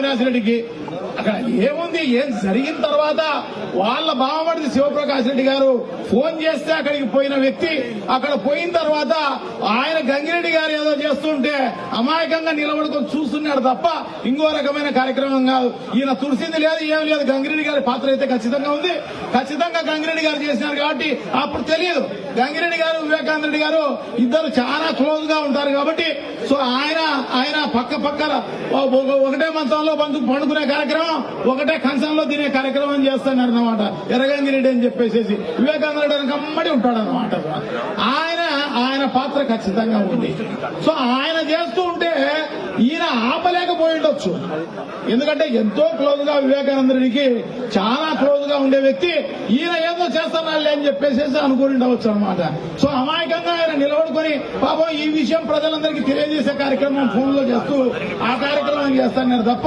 అవినాష్ రెడ్డికి అక్కడ ఏముంది? ఏం జరిగిన తర్వాత వాళ్ళ బావమడిది శివప్రకాష్ రెడ్డి గారు ఫోన్ చేస్తే అక్కడికి పోయిన వ్యక్తి అక్కడ పోయిన తర్వాత ఆయన గంగిరెడ్డి గారు ఏదో చేస్తుంటే అమాయకంగా నిలబడుకొని చూస్తున్నాడు తప్ప ఇంకో రకమైన కార్యక్రమం కాదు. ఈయన తుడిసింది లేదు ఏం లేదు. గంగిరెడ్డి గారి పాత్ర అయితే ఖచ్చితంగా ఉంది. ఖచ్చితంగా గంగిరెడ్డి గారు చేసినారు కాబట్టి అప్పుడు తెలియదు. గంగిరెడ్డి గారు వివేకానంద రెడ్డి గారు ఇద్దరు చాలా క్లోజ్గా ఉంటారు కాబట్టి సో ఆయన ఆయన పక్క పక్కన ఒకటే మంచంలో పండుకునే కార్యక్రమం ఒకటే కంచంలో తినే కార్యక్రమం చేస్తున్నారు అనమాట ఎర్రగంగిరెడ్డి అని చెప్పేసి వివేకానంద రెడ్డి కమ్మడి ఉంటాడు అనమాట ఆయన ఆయన పాత్ర ఖచ్చితంగా ఉంది. సో ఆయన చేస్తూ ఉంటే ఈయన ఆపలేకపోయి ఉండొచ్చు ఎందుకంటే ఎంతో క్లోజ్గా వివేకానంద రెడ్డికి చాలా క్లోజ్గా ఉండే వ్యక్తి ఈయన ఏదో చేస్తున్నాడులే అని చెప్పేసి అనుకుని ఉండవచ్చు అనమాట సో అమాయకంగా ఆయన నిలబడుకొని పాపం ఈ విషయం ప్రజలందరికీ తెలియజేసే కార్యక్రమం ఫోన్లో చేస్తూ ఆ కార్యక్రమం చేస్తాను తప్ప